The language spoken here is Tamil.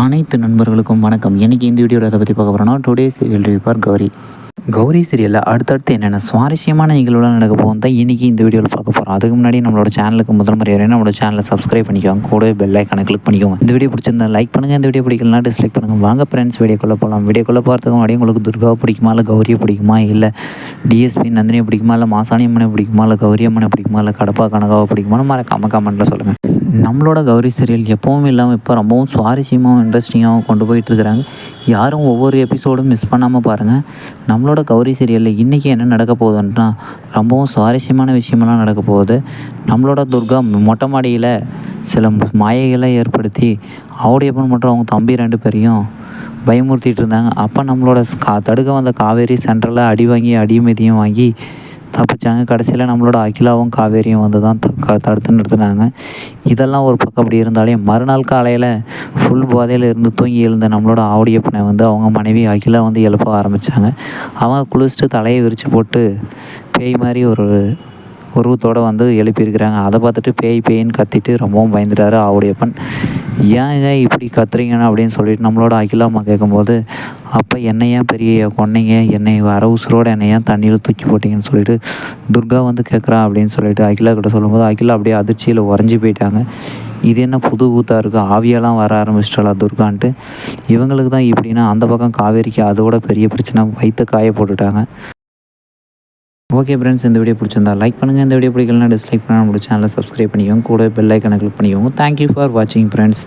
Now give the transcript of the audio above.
அனைத்து நண்பர்களுக்கும் வணக்கம். இன்றைக்கி இந்த வீடியோவில் அதை பற்றி பார்க்க போகிறோன்னா today's serial review Gowri. Gowri சீரியலில் அடுத்தடுத்து என்னென்ன சுவாரஸ்யமான நிகழ்வுலாம் நடக்க போகும் தான் இன்றைக்கி இந்த வீடியோவில் பார்க்க போகிறோம் அதுக்கு முன்னாடி நம்மளோட சேனலுக்கு முதல் முறை வரையும் நம்மளோட சேனலை சப்ஸ்கிரைப் பண்ணிக்கோங்க. கூடவே பெல் ஐக்கானை கிளிக் பண்ணிக்கோங்க. இந்த வீடியோ பிடிச்சிருந்தா லைக் பண்ணுங்கள் இந்த வீடியோ பிடிக்கலனா டிஸ்லைக் பண்ணுங்கள் வாங்க ஃப்ரெண்ட்ஸ் வீடியோக்குள்ளே போகலாம் வீடியோக்குள்ளே போகிறதுக்கு முன்னாடி உங்களுக்கு துர்காவை பிடிக்குமா இல்லை கௌரியை பிடிக்குமா? இல்லை டிஎஸ்பி நந்தினியை பிடிக்குமா? இல்லை மாசாணி அம்மனை பிடிக்குமா? இல்லை கௌரி அம்மனை பிடிக்குமா? இல்லை கடப்பா கனகாவை பிடிக்குமா? மறக்காம கமெண்ட்டில் சொல்லுங்கள் நம்மளோட கௌரி சீரியல் எப்பவும் இல்லாமல் இப்போ ரொம்பவும் சுவாரஸ்யமாகவும் இன்ட்ரெஸ்டிங்காகவும் கொண்டு போயிட்டு இருக்கிறாங்க. யாரும் ஒவ்வொரு எபிசோடும் மிஸ் பண்ணாமல் பாருங்கள் நம்மளோட கௌரி சீரியலில் இன்றைக்கி என்ன நடக்க போகுதுன்னா ரொம்பவும் சுவாரஸ்யமான விஷயமெல்லாம் நடக்க போகுது. நம்மளோட துர்கா மொட்டை மாடியில் சில மாயைகளை ஏற்படுத்தி ஆவுடையப்பன் மற்றும் அவங்க தம்பி ரெண்டு பேரையும் பயமுறுத்திட்டு இருந்தாங்க. அப்போ நம்மளோட கா தடுக்க வந்த காவேரி சென்ட்ரலில் அடி வாங்கி அடிமதியும் வாங்கி தப்பிச்சாங்க. கடைசியில் நம்மளோட அகிலாவும் காவேரியும் வந்து தான் க- தடுத்து நிறுத்தினாங்க. இதெல்லாம் ஒரு பக்கம் அப்படி இருந்தாலே மறுநாள் காலையில் ஃபுல் போதையில் இருந்து தூங்கி எழுந்த நம்மளோட ஆவடியப்பனை வந்து அவங்க மனைவி அகிலா வந்து எழுப்ப ஆரம்பித்தாங்க அவங்க குளிச்சுட்டு தலையை விரித்து போட்டு பேய் மாதிரி ஒரு உருவத்தோடு வந்து எழுப்பியிருக்கிறாங்க. அதை பார்த்துட்டு பேய் பேயின்னு கத்திட்டு ரொம்பவும் பயந்துட்டாரு ஆவுடையப்பன். ஏங்க இப்படி கத்துறீங்கன்னு? அப்படின்னு சொல்லிட்டு நம்மளோட அகிலா கேட்கும்போது அப்போ என்னை ஏன் பெரிய கொன்னீங்க என்னை வர உசுரோடு என்னை ஏன் தண்ணியில் தூக்கி போட்டிங்கன்னு சொல்லிட்டு துர்கா வந்து கேட்குறா அப்படின்னு சொல்லிட்டு அகிலா கிட்ட சொல்லும்போது அகிலா அப்படியே அதிர்ச்சியில் உறைஞ்சி போயிட்டாங்க. இது என்ன புது ஊத்தாக இருக்குது ஆவியெல்லாம் வர ஆரம்பிச்சிட்டாளா துர்கான்ட்டு? இவங்களுக்கு தான் இப்படின்னா அந்த பக்கம் காவேரிக்கு அதோட பெரிய பிரச்சனை. வயிற்று காய போட்டுட்டாங்க. ஓகே ஃப்ரெண்ட்ஸ் இந்த வீடியோ பிடிச்சிருந்தா லைக் பண்ணுங்கள் இந்த வீடியோ பிடிக்கலனா டிஸ்லைக் பண்ண நம்மளோட சேனலை சப்ஸ்கிரைப் பண்ணிக்கோங்க. கூட பெல் ஐக்கனை கிளிக் பண்ணிக்கோங்க. தேங்க்யூ ஃபார் வாட்சிங் ஃப்ரெண்ட்ஸ்